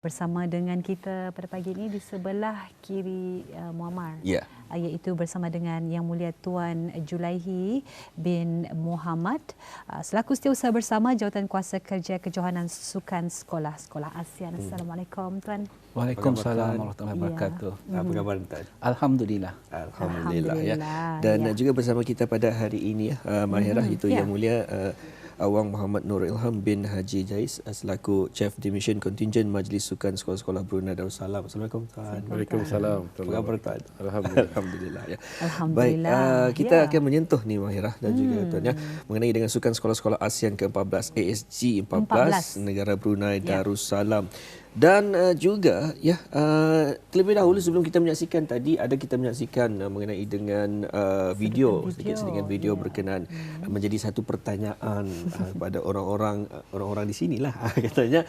bersama dengan kita pada pagi ini di sebelah kiri uh, Muammar. Ya. Uh, iaitu bersama dengan Yang Mulia Tuan Julaihi bin Muhammad uh, selaku setiausaha bersama Jawatan Kuasa Kerja Kejohanan Sukan Sekolah Sekolah ASEAN. Hmm. Assalamualaikum tuan. Waalaikumsalam warahmatullahi wabarakatuh. Ya. Apa khabar tuan? Alhamdulillah. Alhamdulillah, ya. Alhamdulillah, Dan ya. uh, juga bersama kita pada hari ini ya uh, Mahirah Mhm, itu ya. Yang Mulia uh, Awang Muhammad Nur Ilham bin Haji Jais uh, selaku Chief Division Contingent Majlis Sukan Sekolah-Sekolah Brunei Darussalam. Assalamualaikum tuan. Waalaikumsalam. Apa khabar tuan? Alhamdulillah. Alhamdulillah ya. Alhamdulillah, Baik, uh, kita ya. akan menyentuh ni Mahirah dan juga tuan ya mengenai dengan sukan sekolah-sekolah ASEAN ke-14 ASG 14, 14. negara Brunei Ya. Dan uh, juga ya uh, terlebih dahulu sebelum kita menyaksikan tadi ada kita menyaksikan uh, mengenai dengan uh, video sedikit sedikit video ya. berkenaan uh, menjadi satu pertanyaan uh, pada orang-orang uh, orang-orang di sinilah katanya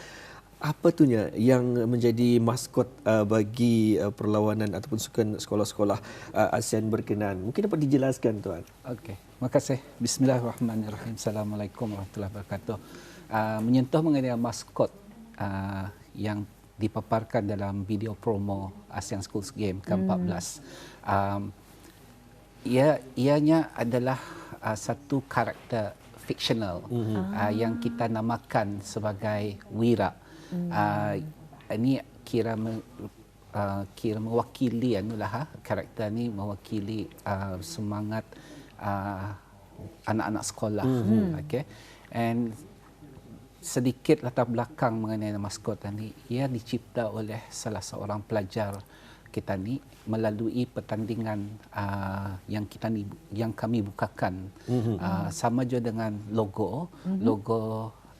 apa tunya yang menjadi maskot uh, bagi uh, perlawanan ataupun sukan sekolah-sekolah uh, ASEAN berkenaan mungkin dapat dijelaskan tuan Okey. Terima kasih. Bismillahirrahmanirrahim. Assalamualaikum warahmatullahi wabarakatuh. Uh, menyentuh mengenai maskot uh, yang dipaparkan dalam video promo ASEAN Schools Game ke-14. Um, ia ianya adalah uh, satu karakter fiksional mm-hmm. uh, yang kita namakan sebagai Wira. Mm. Uh, ini kira me, uh, kira mewakili anulah ha, karakter ni mewakili uh, semangat uh, anak-anak sekolah. Mm-hmm. Okay. And sedikit latar belakang mengenai maskot ini ia dicipta oleh salah seorang pelajar kita ni melalui pertandingan uh, yang kita ni yang kami bukakan mm-hmm. uh, sama juga dengan logo mm-hmm. logo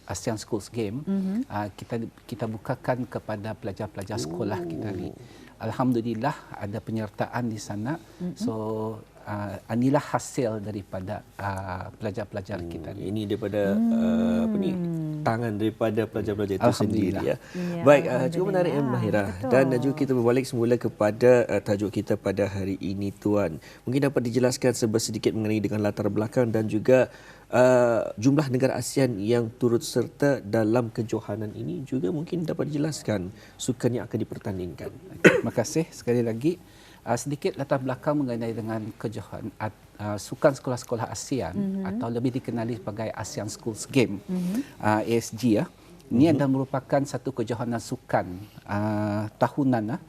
ASEAN Schools Game mm-hmm. uh, kita kita bukakan kepada pelajar-pelajar sekolah kita ni alhamdulillah ada penyertaan di sana mm-hmm. so uh, inilah hasil daripada uh, pelajar-pelajar kita ni ini daripada uh, apa ni tangan daripada pelajar-pelajar itu sendiri ya. Ya, Baik uh, cukup menarik ya Alhamdulillah. Mahira Betul. dan uh, juga kita berbalik semula kepada uh, tajuk kita pada hari ini tuan. Mungkin dapat dijelaskan sedikit mengenai dengan latar belakang dan juga uh, jumlah negara ASEAN yang turut serta dalam kejohanan ini juga mungkin dapat dijelaskan sukan yang akan dipertandingkan. Terima kasih sekali lagi. Uh, sedikit latar belakang mengenai dengan kejohan uh, sukan sekolah-sekolah ASEAN mm-hmm. atau lebih dikenali sebagai ASEAN Schools Game mm-hmm. uh, ASG ya. Ini mm-hmm. adalah merupakan satu kejohanan sukan uh, tahunan uh,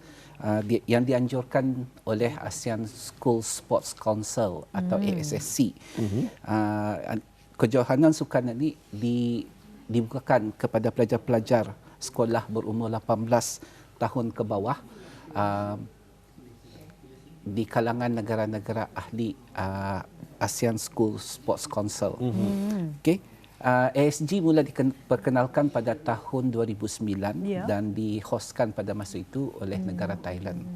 uh, di, yang dianjurkan oleh ASEAN School Sports Council atau mm. ASSC. Mm-hmm. Uh, kejohanan sukan ini di, dibukakan kepada pelajar-pelajar sekolah berumur 18 tahun ke bawah. Uh, di kalangan negara-negara ahli uh, ASEAN School Sports Council. Mm-hmm. Okey. Uh, ASG mula diperkenalkan pada tahun 2009 Ya. dan dihostkan pada masa itu oleh mm. negara Thailand.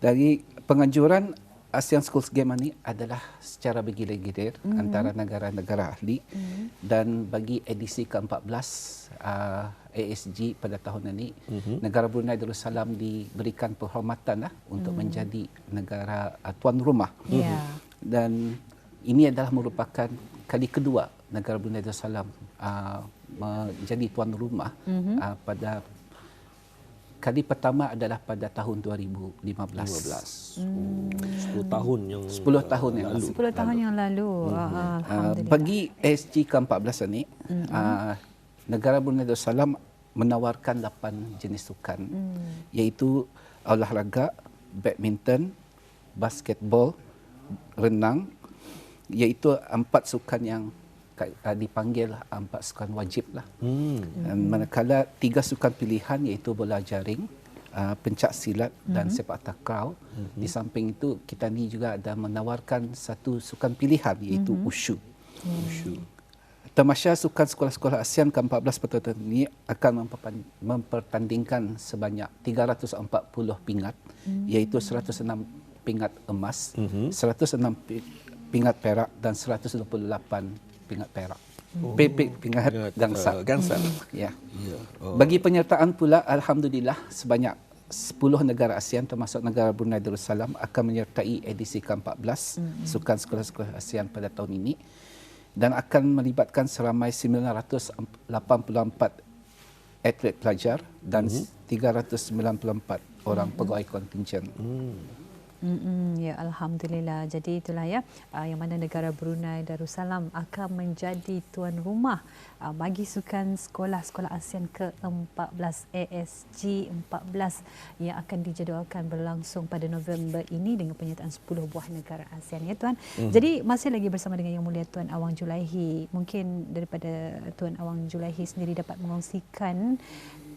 Dari penganjuran ASEAN Schools Game ini adalah secara bergilir-gilir mm. antara negara-negara ahli mm. dan bagi edisi ke-14 uh, ASG pada tahun ini mm-hmm. negara Brunei Darussalam diberikan penghormatan lah untuk mm. menjadi negara uh, tuan rumah. Ya. Dan ini adalah merupakan kali kedua negara Brunei Darussalam uh, menjadi tuan rumah mm-hmm. uh, pada kali pertama adalah pada tahun 2015. 15. Hmm. 10 tahun yang 10 tahun yang lalu. 10 tahun yang lalu. Mhm. Uh, Uh, bagi SG ke-14 ini, mm-hmm. uh, negara Brunei Darussalam menawarkan 8 jenis sukan mm. iaitu olahraga, badminton, basketball, renang iaitu empat sukan yang dipanggil empat sukan wajib lah. Hmm. Dan manakala tiga sukan pilihan iaitu bola jaring, uh, pencak silat dan sepak takraw. Di samping itu kita ni juga ada menawarkan satu sukan pilihan iaitu wushu. Wushu. Tamasya sukan sekolah-sekolah ASEAN ke-14 pada tahun ini akan mempertandingkan sebanyak 340 pingat iaitu 106 pingat emas, 106 pi- pingat perak dan 128 pingat perak. Oh. Pingat, pingat gangsa. Uh, gangsa. Ya. Ya. Oh. Bagi penyertaan pula alhamdulillah sebanyak 10 negara ASEAN termasuk negara Brunei Darussalam akan menyertai edisi ke-14 mm-hmm. sukan sekolah-sekolah ASEAN pada tahun ini dan akan melibatkan seramai 984 atlet pelajar dan mm-hmm. 394 orang mm-hmm. pegawai kontingen. Mm. Mm-mm, ya alhamdulillah. Jadi itulah ya uh, yang mana negara Brunei Darussalam akan menjadi tuan rumah uh, bagi sukan sekolah-sekolah ASEAN ke-14 ASG 14 yang akan dijadualkan berlangsung pada November ini dengan penyertaan 10 buah negara ASEAN ya tuan. Mm. Jadi masih lagi bersama dengan Yang Mulia Tuan Awang Julaihi. Mungkin daripada Tuan Awang Julaihi sendiri dapat mengongsikan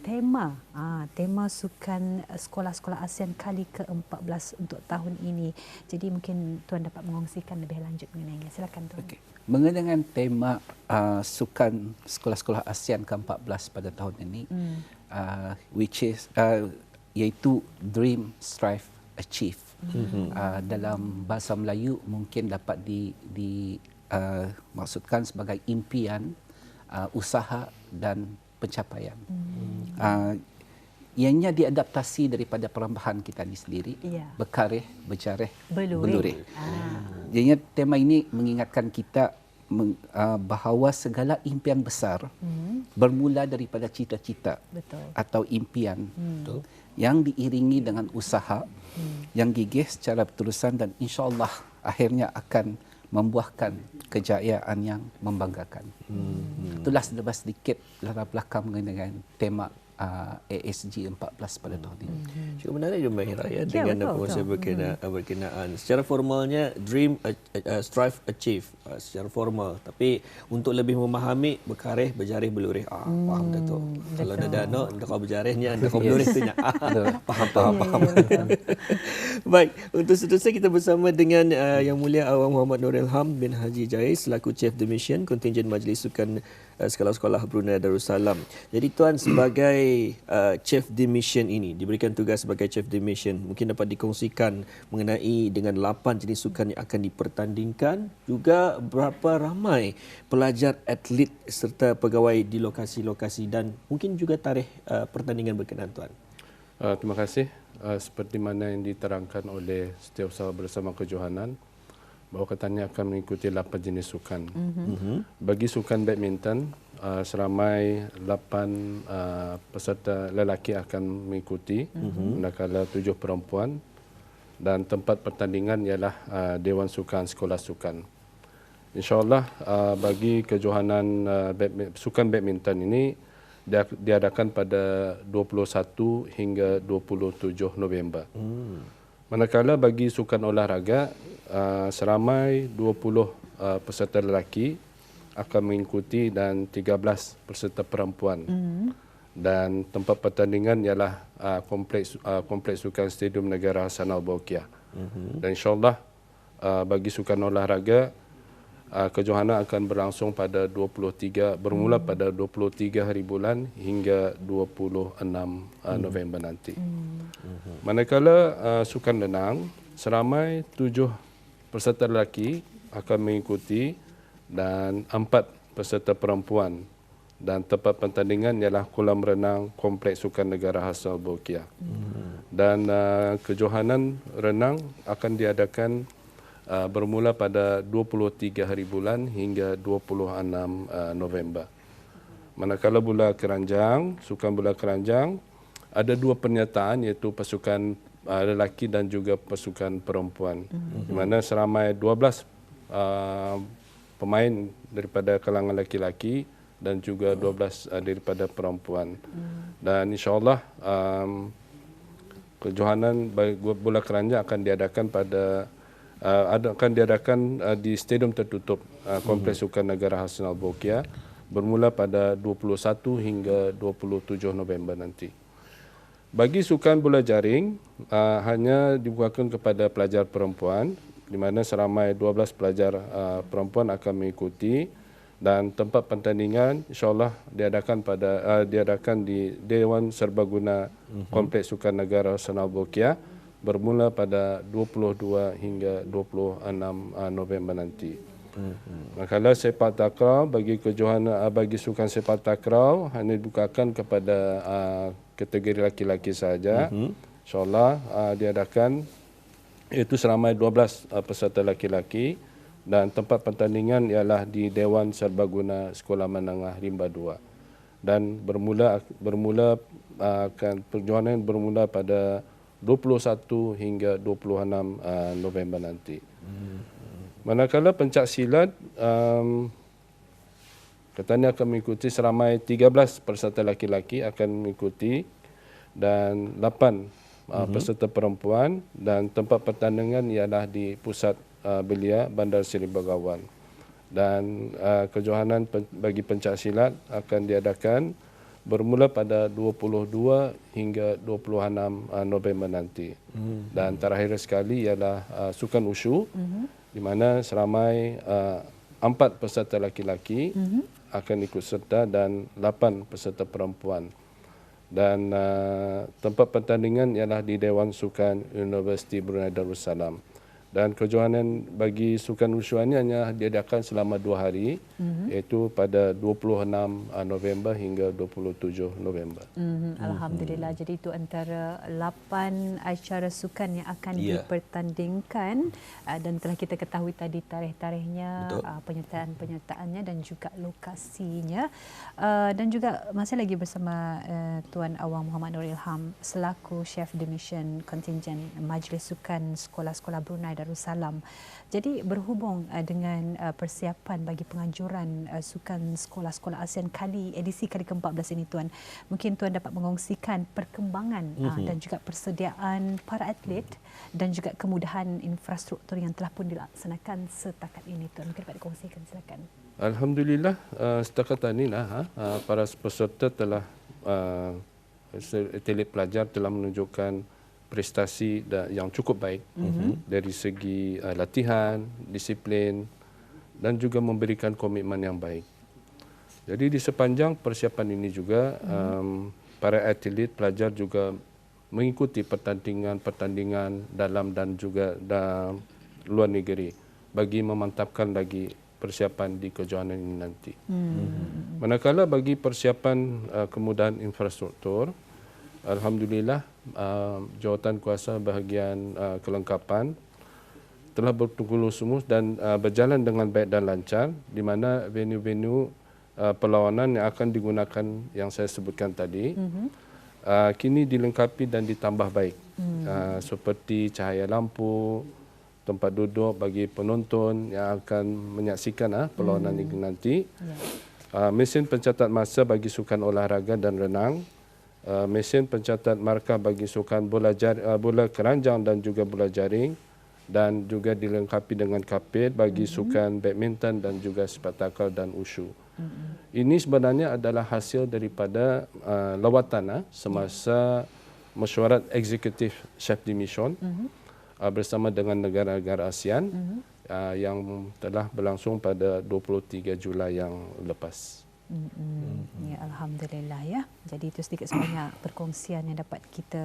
tema ah tema sukan sekolah-sekolah ASEAN kali ke-14 untuk tahun ini. Jadi mungkin tuan dapat mengongsikan lebih lanjut mengenainya. Silakan tuan. Okey. Mengenai dengan tema uh, sukan sekolah-sekolah ASEAN ke-14 pada tahun ini hmm. uh, which is uh, iaitu dream strive achieve. Hmm. Uh, dalam bahasa Melayu mungkin dapat di di uh, maksudkan sebagai impian uh, usaha dan pencapaian. Hmm. Uh, ianya diadaptasi daripada perembahan kita ini sendiri. Ya. Berkarih, berjarih, belurih. belurih. Ah. Jadinya tema ini mengingatkan kita meng, uh, bahawa segala impian besar hmm. bermula daripada cita-cita atau impian hmm. yang diiringi dengan usaha hmm. yang gigih secara berterusan dan insya-Allah akhirnya akan membuahkan kejayaan yang membanggakan. Hmm. Itulah sedikit latar belakang dengan tema uh, ASG 14 pada tahun ini. Hmm. Cukup menarik juga Mahira ya, ya dengan betul, apa betul. hmm. berkenaan. Secara formalnya dream uh, uh, strive achieve uh, secara formal tapi untuk lebih memahami berkarih berjarih belurih ah hmm. faham dah tu. Kalau ada dana anda kau berjarihnya anda kau belurih tu nya. faham faham faham. Baik, untuk seterusnya kita bersama dengan uh, Yang Mulia Awang Muhammad Nur Ilham bin Haji Jais selaku Chief the Mission Kontingen Majlis Sukan uh, Sekolah-Sekolah Brunei Darussalam. Jadi tuan sebagai uh, Chief the Mission ini diberikan tugas sebagai Chief the Mission mungkin dapat dikongsikan mengenai dengan 8 jenis sukan yang akan dipertandingkan juga berapa ramai pelajar atlet serta pegawai di lokasi-lokasi dan mungkin juga tarikh uh, pertandingan berkenaan tuan. Uh, terima kasih uh, seperti mana yang diterangkan oleh Setiausaha bersama kejohanan bahawa katanya akan mengikuti 8 jenis sukan. Mm-hmm. Bagi sukan badminton, uh, seramai 8 uh, peserta lelaki akan mengikuti, mm-hmm. manakala 7 perempuan dan tempat pertandingan ialah uh, Dewan Sukan Sekolah Sukan. InsyaAllah uh, bagi kejohanan uh, badminton, sukan badminton ini, diadakan pada 21 hingga 27 November. Hmm. Manakala bagi sukan olahraga uh, seramai 20 uh, peserta lelaki akan mengikuti dan 13 peserta perempuan. Hmm. Dan tempat pertandingan ialah uh, kompleks uh, kompleks sukan Stadium Negara Hasan Al-Bolkiah. Hmm. Dan insyaallah uh, bagi sukan olahraga uh, kejohanan akan berlangsung pada 23 bermula hmm. pada 23 hari bulan hingga 26 uh, hmm. November nanti. Hmm. Manakala uh, sukan renang seramai tujuh peserta lelaki akan mengikuti dan empat peserta perempuan dan tempat pertandingan ialah kolam renang Kompleks Sukan Negara Hasan Bokia. Hmm. Dan uh, kejohanan renang akan diadakan Uh, bermula pada 23 hari bulan hingga 26 uh, November. Manakala Bola Keranjang, Sukan Bola Keranjang, ada dua pernyataan iaitu pasukan uh, lelaki dan juga pasukan perempuan. Mm-hmm. Di mana seramai 12 uh, pemain daripada kalangan lelaki dan juga 12 uh, daripada perempuan. Mm. Dan insyaAllah um, kejohanan bola keranjang akan diadakan pada uh, akan diadakan uh, di stadium tertutup uh, Kompleks hmm. Sukan Negara Hasan Al-Bokia bermula pada 21 hingga 27 November nanti. Bagi sukan bola jaring uh, hanya dibukakan kepada pelajar perempuan di mana seramai 12 pelajar uh, perempuan akan mengikuti dan tempat pertandingan insyaallah diadakan pada uh, diadakan di Dewan Serbaguna mhm. Kompleks Sukan Negara Senal Bokia bermula pada 22 hingga 26 uh, November nanti. Hmm. Kalau sepak takraw bagi kejohanan uh, bagi sukan sepak takraw hanya dibukakan kepada uh, kategori laki-laki saja. Hmm. Insyaallah uh, diadakan itu seramai 12 uh, peserta laki-laki dan tempat pertandingan ialah di Dewan Serbaguna Sekolah Menengah Rimba 2. dan bermula bermula uh, akan perjuangan bermula pada 21 hingga 26 uh, November nanti. Manakala pencak silat um, katanya akan mengikuti seramai 13 peserta laki-laki akan mengikuti dan 8 uh, peserta perempuan dan tempat pertandingan ialah di pusat uh, belia Bandar Seri Begawan. Dan uh, kejohanan pen- bagi pencak silat akan diadakan bermula pada 22 hingga 26 uh, November nanti. Hmm. Dan terakhir sekali ialah uh, sukan ushu hmm. di mana seramai uh, empat peserta laki-laki hmm. akan ikut serta dan lapan peserta perempuan. Dan uh, tempat pertandingan ialah di Dewan Sukan Universiti Brunei Darussalam dan kejohanan bagi sukan wushu ini hanya diadakan selama dua hari mm-hmm. iaitu pada 26 November hingga 27 November. Mm-hmm. Alhamdulillah. Mm-hmm. Jadi itu antara lapan acara sukan yang akan yeah. dipertandingkan uh, dan telah kita ketahui tadi tarikh-tarikhnya, uh, penyertaan-penyertaannya dan juga lokasinya. Dan juga masih lagi bersama uh, Tuan Awang Muhammad Nur Ilham selaku Chef de Mission Contingent Majlis Sukan Sekolah-Sekolah Brunei Darussalam. Jadi berhubung uh, dengan uh, persiapan bagi penganjuran uh, sukan sekolah-sekolah ASEAN kali edisi kali ke-14 ini tuan, mungkin tuan dapat mengongsikan perkembangan mm-hmm. uh, dan juga persediaan para atlet dan juga kemudahan infrastruktur yang telah pun dilaksanakan setakat ini tuan. Mungkin dapat dikongsikan silakan. Alhamdulillah uh, setakat ini lah uh, para peserta telah uh, atlet pelajar telah menunjukkan prestasi yang cukup baik mm-hmm. dari segi uh, latihan, disiplin dan juga memberikan komitmen yang baik. Jadi di sepanjang persiapan ini juga mm-hmm. um, para atlet pelajar juga mengikuti pertandingan-pertandingan dalam dan juga dalam luar negeri bagi memantapkan lagi persiapan di kejohanan ini nanti. Mm-hmm. Manakala bagi persiapan uh, kemudahan infrastruktur, Alhamdulillah uh, jawatan kuasa bahagian uh, kelengkapan telah bertunggu lumus dan uh, berjalan dengan baik dan lancar di mana venue-venue uh, perlawanan yang akan digunakan yang saya sebutkan tadi mm-hmm. uh, kini dilengkapi dan ditambah baik mm. uh, seperti cahaya lampu tempat duduk bagi penonton yang akan menyaksikan uh, perlawanan mm. ini nanti yeah. uh, mesin pencatat masa bagi sukan olahraga dan renang uh, mesin pencatat markah bagi sukan bola jar, uh, bola keranjang dan juga bola jaring dan juga dilengkapi dengan kapit bagi mm-hmm. sukan badminton dan juga sepak takraw dan ushu. Mm-hmm. Ini sebenarnya adalah hasil daripada uh, lawatan uh, semasa yeah. mesyuarat eksekutif chef de mission mm-hmm. uh, bersama dengan negara-negara ASEAN mm-hmm. uh, yang telah berlangsung pada 23 Julai yang lepas. Mm-hmm. Ya, Alhamdulillah ya. Jadi itu sedikit sebanyak perkongsian yang dapat kita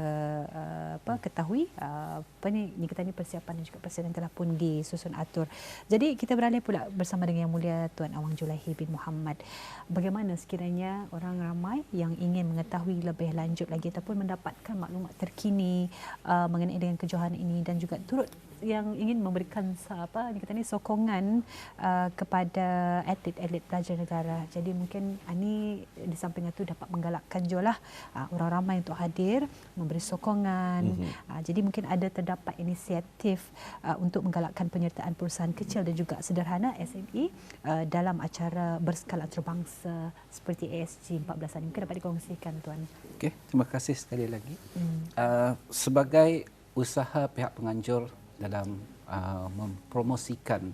uh, apa ketahui. Uh, apa ni, ni kita ni persiapan dan juga persediaan telah pun disusun atur. Jadi kita beralih pula bersama dengan Yang Mulia Tuan Awang Julaihi bin Muhammad. Bagaimana sekiranya orang ramai yang ingin mengetahui lebih lanjut lagi ataupun mendapatkan maklumat terkini uh, mengenai dengan kejohanan ini dan juga turut yang ingin memberikan apa ni kata ni sokongan uh, kepada atlet-atlet pelajar negara. Jadi mungkin ini di samping itu dapat menggalakkan juga lah uh, orang ramai untuk hadir, memberi sokongan. Mm-hmm. Uh, jadi mungkin ada terdapat inisiatif uh, untuk menggalakkan penyertaan perusahaan kecil dan juga sederhana SME uh, dalam acara berskala antarabangsa seperti ASG 14 ini. Mungkin dapat dikongsikan tuan. Okey, terima kasih sekali lagi. Mm. Uh, sebagai usaha pihak penganjur dalam uh, mempromosikan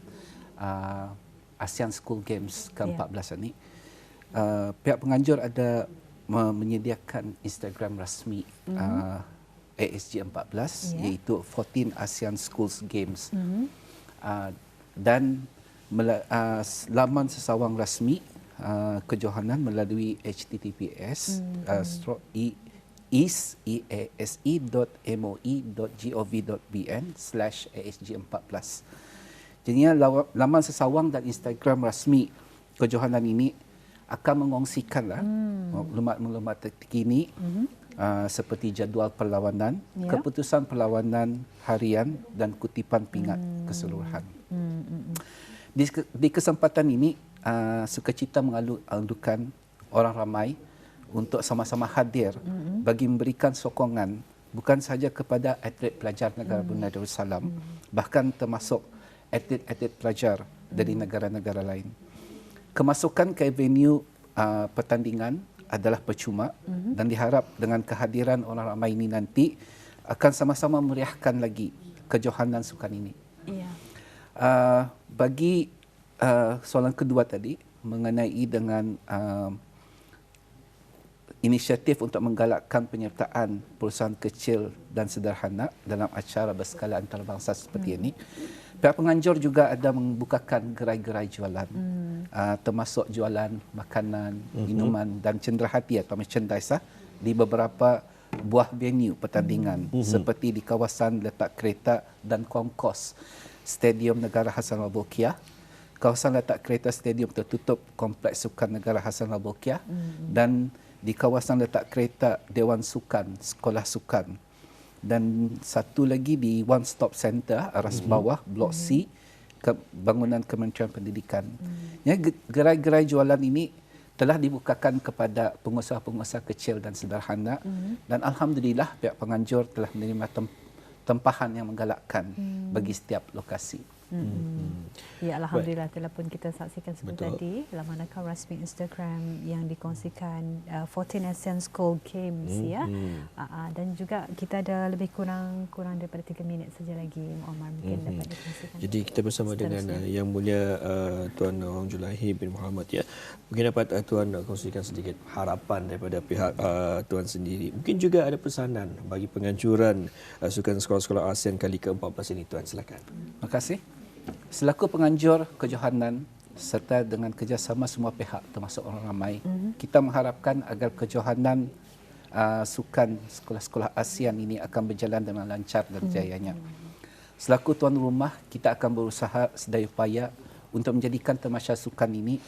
uh, ASEAN School Games ke-14 yeah. ini. Uh, pihak penganjur ada menyediakan Instagram rasmi mm-hmm. uh, ASG 14 yeah. iaitu 14 ASEAN Schools Games. Mm-hmm. Uh, dan uh, laman sesawang rasmi uh, kejohanan melalui https mm-hmm. uh, is ease.moi.gov.bn slash asg14. Jadi laman sesawang dan Instagram rasmi kejohanan ini akan mengongsikan lah hmm. maklumat-maklumat terkini hmm. uh, seperti jadual perlawanan, ya. keputusan perlawanan harian dan kutipan pingat hmm. keseluruhan. Hmm. hmm, hmm. Di, di kesempatan ini, uh, sukacita mengalukan orang ramai untuk sama-sama hadir bagi memberikan sokongan bukan sahaja kepada atlet pelajar negara Brunei Darussalam bahkan termasuk atlet-atlet pelajar dari negara-negara lain. Kemasukan ke venue uh, pertandingan adalah percuma dan diharap dengan kehadiran orang ramai ini nanti akan sama-sama meriahkan lagi kejohanan sukan ini. Ya. Uh, bagi uh, soalan kedua tadi mengenai dengan uh, inisiatif untuk menggalakkan penyertaan perusahaan kecil dan sederhana dalam acara berskala antarabangsa seperti hmm. ini. Pihak penganjur juga ada membukakan gerai-gerai jualan, hmm. uh, termasuk jualan makanan, hmm. minuman dan cenderahati atau merchandise uh, di beberapa buah venue pertandingan hmm. seperti di kawasan letak kereta dan konkos Stadium Negara Hassan Al-Bolkiah, kawasan letak kereta stadium tertutup Kompleks Sukan Negara Hassan Al-Bolkiah hmm. dan di kawasan letak kereta Dewan Sukan, Sekolah Sukan. Dan satu lagi di One Stop Center, aras mm-hmm. bawah, Blok mm-hmm. C, ke bangunan Kementerian Pendidikan. Mm-hmm. Ya, gerai-gerai jualan ini telah dibukakan kepada pengusaha-pengusaha kecil dan sederhana. Mm-hmm. Dan Alhamdulillah pihak penganjur telah menerima tempahan yang menggalakkan mm-hmm. bagi setiap lokasi. Hmm. Ya alhamdulillah telah pun kita saksikan sebentar tadi laman akaun rasmi Instagram yang dikongsikan uh, 14 Essence School Games hmm. ya. Uh, uh, dan juga kita ada lebih kurang kurang daripada 3 minit saja lagi Omar mungkin hmm. dapat dikongsikan. Jadi kita bersama dengan uh, yang mulia uh, Tuan Wang Julaihi bin Muhammad ya. Mungkin dapat uh, tuan uh, kongsikan sedikit harapan daripada pihak uh, tuan sendiri. Mungkin juga ada pesanan bagi penganjuran uh, sukan sekolah-sekolah ASEAN kali ke-14 ini tuan silakan. Terima kasih. Selaku penganjur kejohanan serta dengan kerjasama semua pihak termasuk orang ramai, mm-hmm. kita mengharapkan agar kejohanan uh, sukan sekolah-sekolah ASEAN ini akan berjalan dengan lancar dan jayanya. Mm-hmm. Selaku tuan rumah, kita akan berusaha sedaya upaya untuk menjadikan temasya sukan ini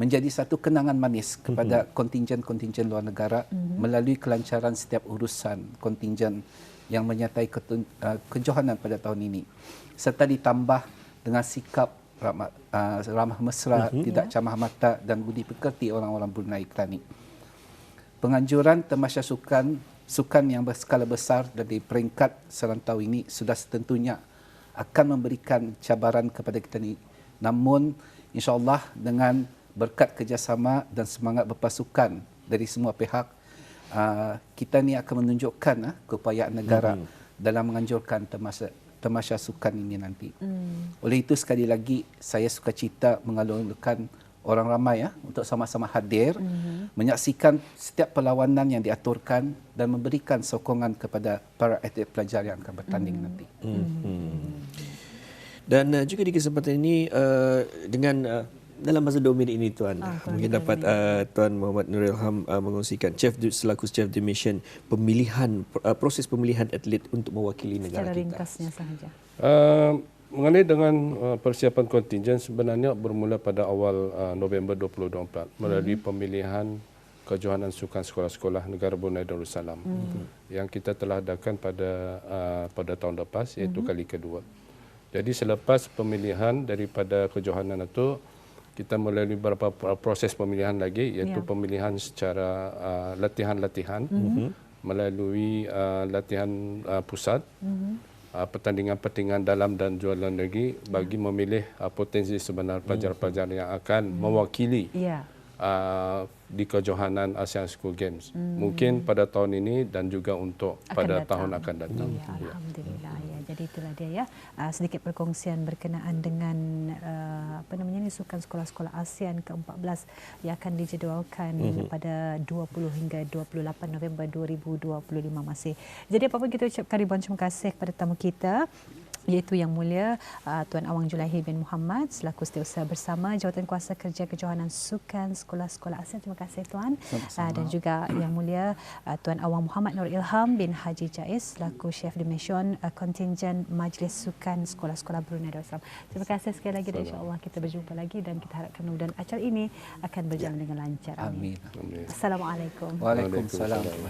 menjadi satu kenangan manis kepada mm-hmm. kontingen-kontingen luar negara mm-hmm. melalui kelancaran setiap urusan kontingen yang menyertai uh, kejohanan pada tahun ini serta ditambah dengan sikap ramah, uh, ramah mesra, uh-huh. tidak camah mata dan budi pekerti orang-orang Brunei Kelani. Penganjuran temasya sukan sukan yang berskala besar dari peringkat serantau ini sudah setentunya akan memberikan cabaran kepada kita ini. Namun insyaAllah dengan berkat kerjasama dan semangat berpasukan dari semua pihak, uh, kita ni akan menunjukkan uh, keupayaan negara uh-huh. dalam menganjurkan temasya tamasya sukan ini nanti. Hmm. Oleh itu sekali lagi saya suka cita mengalunkan orang ramai ya untuk sama-sama hadir hmm. menyaksikan setiap perlawanan yang diaturkan dan memberikan sokongan kepada para atlet pelajar yang akan bertanding hmm. nanti. Hmm. Hmm. Dan uh, juga di kesempatan ini uh, dengan uh, dalam masa dua minit ini tuan ah, mungkin dapat uh, tuan Muhammad Nurul Ham uh, mengongsikan chef selaku chef the mission pemilihan uh, proses pemilihan atlet untuk mewakili negara Secara kita. Secara ringkasnya sahaja. Uh, mengenai dengan uh, persiapan kontingen sebenarnya bermula pada awal uh, November 2024 melalui hmm. pemilihan kejohanan sukan sekolah-sekolah negara Brunei Darussalam hmm. yang kita telah adakan pada uh, pada tahun lepas iaitu hmm. kali kedua. Jadi selepas pemilihan daripada kejohanan itu kita melalui beberapa proses pemilihan lagi iaitu yeah. pemilihan secara uh, latihan-latihan mm-hmm. melalui uh, latihan uh, pusat mm-hmm. uh, pertandingan-pertandingan dalam dan jualan negeri bagi yeah. memilih uh, potensi sebenar pelajar-pelajar yang akan mm-hmm. mewakili yeah. uh, di kejohanan ASEAN School Games. Mm-hmm. Mungkin pada tahun ini dan juga untuk akan pada datang. tahun akan datang. Ya, Alhamdulillah ya. Jadi itulah dia ya uh, sedikit perkongsian berkenaan dengan uh, apa namanya sukan sekolah-sekolah ASEAN ke-14 yang akan dijadualkan mm-hmm. pada 20 hingga 28 November 2025 masih. Jadi apa-apa kita ucapkan ribuan terima kasih kepada tamu kita iaitu Yang Mulia uh, Tuan Awang Julaihi bin Muhammad selaku setiausaha bersama Jawatan Kuasa Kerja Kejohanan Sukan Sekolah-Sekolah ASEAN. Terima kasih Tuan. Uh, dan juga Yang Mulia uh, Tuan Awang Muhammad Nur Ilham bin Haji Jais selaku Chef de Mission uh, Kontingen Majlis Sukan Sekolah-Sekolah Brunei Darussalam. Terima kasih sekali lagi dan insyaAllah kita berjumpa lagi dan kita harapkan mudah acara ini akan berjalan ya. dengan lancar. Amin. Amin. Assalamualaikum. Waalaikumsalam.